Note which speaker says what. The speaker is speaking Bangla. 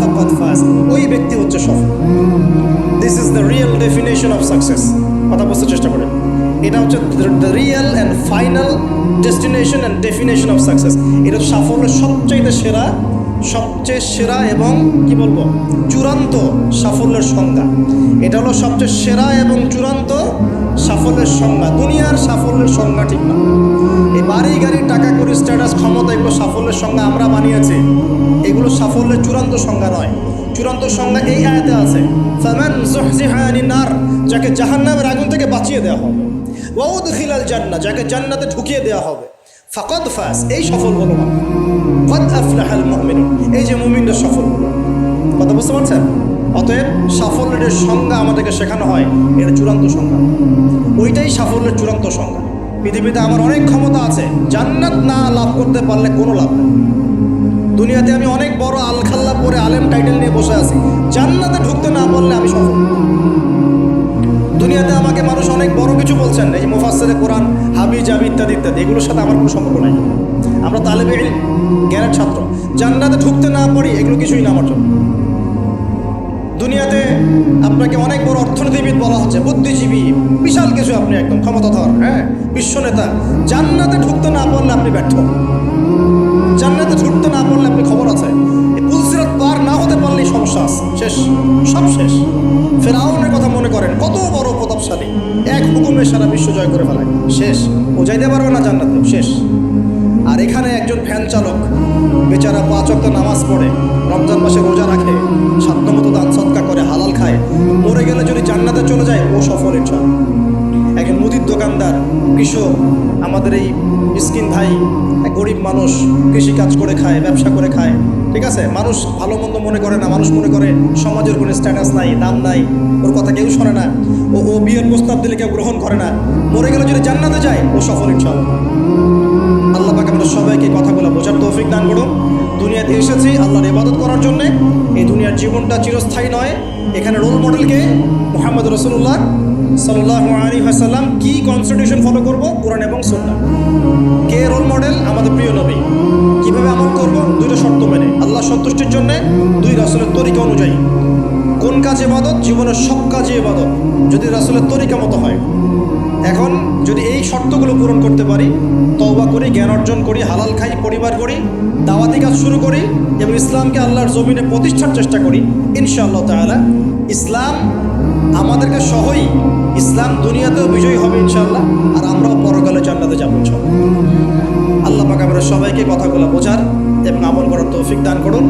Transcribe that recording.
Speaker 1: ফাকাদ ফাজ ওই ব্যক্তি হচ্ছে সফল। This is the real definition of success কথা বুঝতে চেষ্টা করেন। এটা হচ্ছে the real and final destination and definition of success এটা সাফল্যের সবচেয়ে সেরা সবচেয়ে সেরা এবং কি বলব? চূড়ান্ত সাফল্যের সংজ্ঞা। এটা হলো সবচেয়ে সেরা এবং চূড়ান্ত সাফল্যের সংজ্ঞা। দুনিয়ার সাফল্যের সংজ্ঞা ঠিক না। এই বাড়ি গাড়ি টাকা করি স্ট্যাটাস ক্ষমতা এগুলো সাফল্যের সংজ্ঞা আমরা বানিয়েছি। এগুলো সাফল্যের চূড়ান্ত সংজ্ঞা নয়। চূড়ান্ত সংজ্ঞা এই আয়াতে আছে নার যাকে জাহান্নামের আগুন থেকে বাঁচিয়ে দেওয়া হবে। ওয়াউদখিলাল জান্নাহ যাকে জান্নাতে ঢুকিয়ে দেওয়া হবে। ফাকাদ ফাস এই সফল হলো কদ এই যে মুমিনরা সফল হলো কথা বুঝতে পারছেন? অতএব সাফল্যের সংজ্ঞা আমাদেরকে শেখানো হয়, এটা চূড়ান্ত সংজ্ঞা। ওইটাই সাফল্যের চূড়ান্ত সংজ্ঞা। পৃথিবীতে আমার অনেক ক্ষমতা আছে, জান্নাত না লাভ করতে পারলে কোনো লাভ নেই। দুনিয়াতে আমি অনেক বড় আলখাল্লা পরে আলেম টাইটেল নিয়ে বসে আছি। জান্নাতে ঢুকতে না পারলে আমি সফল দুনিয়াতে আমাকে মানুষ অনেক বড় কিছু বলছেন এই যে মুফাসসিরে কোরআন হাবি জাবি ইত্যাদি ইত্যাদি এগুলোর সাথে আমার কোনো সম্পর্ক নাই। আমরা তালেবে ইলম, জ্ঞানের ছাত্র। জান্নাতে ঢুকতে না পারি এগুলো কিছুই না আমার জন্য। দুনিয়াতে আপনাকে অনেক বড় অর্থনীতিবিদ বলা হচ্ছে বুদ্ধিজীবী বিশাল কিছু আপনি একদম ক্ষমতাধর হ্যাঁ? বিশ্ব নেতা জান্নাতে ঢুকতে না পারলে আপনি ব্যর্থ জান্নাতে ঢুকতে না পারলে আপনি খবর আছে। পুলসিরাত পার না হতে পারলেই সমস্যা আছে। শেষ, সব শেষ। ফেরাউনের কথা মনে করেন, কত বড় প্রতাপশালী। এক হুকুমে সারা বিশ্ব জয় করে ফেলায়। শেষ, ও যাইতে পারবে না জান্নাতে। শেষ। আর এখানে একজন ফ্যান চালক, বেচারা পাঁচ অক্ট নামাজ পড়ে, রমজান মাসে রোজা রাখে সাধ্যমতো দান সৎকা করে, হালাল খায়। মরে গেলে যদি জান্নাতে চলে যায়, ও সফল ইচ্ছা একজন মুদির দোকানদার, কৃষক, আমাদের এই মিসকিন ভাই, এক গরিব মানুষ কৃষি কাজ করে খায়, ব্যবসা করে খায়, ঠিক আছে? মানুষ ভালো মন্দ মনে করে না, মানুষ মনে করে সমাজের কোনো স্ট্যাটাস নাই, দাম নাই, ওর কথা কেউ শোনে না, ও ও বিয়ের প্রস্তাব দিলে কেউ গ্রহণ করে না, মরে গেলে যদি জান্নাতে যায়, ও সফল ইনশাল্লাহ। আল্লাহ পাক আমাদের সবাইকে কথাগুলো বোঝার তৌফিক দান করুন। দুনিয়াতে এসেছি আল্লাহর ইবাদত করার জন্য। এই দুনিয়ার জীবনটা চিরস্থায়ী নয়। এখানে রোল মডেলকে মোহাম্মদ রসুল্লাহ সাল্লাহ আলী কি কনস্টিটিউশন ফলো করব? কোরআন এবং সন্না কে রোল মডেল আমাদের প্রিয় নবী। কীভাবে আমল করব? দুইটা শর্ত মেনে। আল্লাহ সন্তুষ্টির জন্য দুই রাসুলের তরিকা অনুযায়ী। কোন কাজ এবাদত জীবনের সব কাজে এবাদত যদি রাসুলের তরিকা মতো হয়। এখন যদি এই শর্তগুলো পূরণ করতে পারি, তওবা করি, জ্ঞান অর্জন করি, হালাল খাই, পরিবার করি দাওয়াতি কাজ শুরু করি এবং ইসলামকে আল্লাহর জমিনে প্রতিষ্ঠার চেষ্টা করি, ইনশাআল্লাহ তাআলা ইসলাম আমাদেরকে সহই ইসলাম দুনিয়াতেও বিজয়ী হবে ইনশাল্লাহ আর আমরাও পরকালে জান্নাতে যাব সব আল্লাহ পাক আমরা সবাইকে কথাগুলো বোঝার এবং আমল করার তৌফিক দান করুন।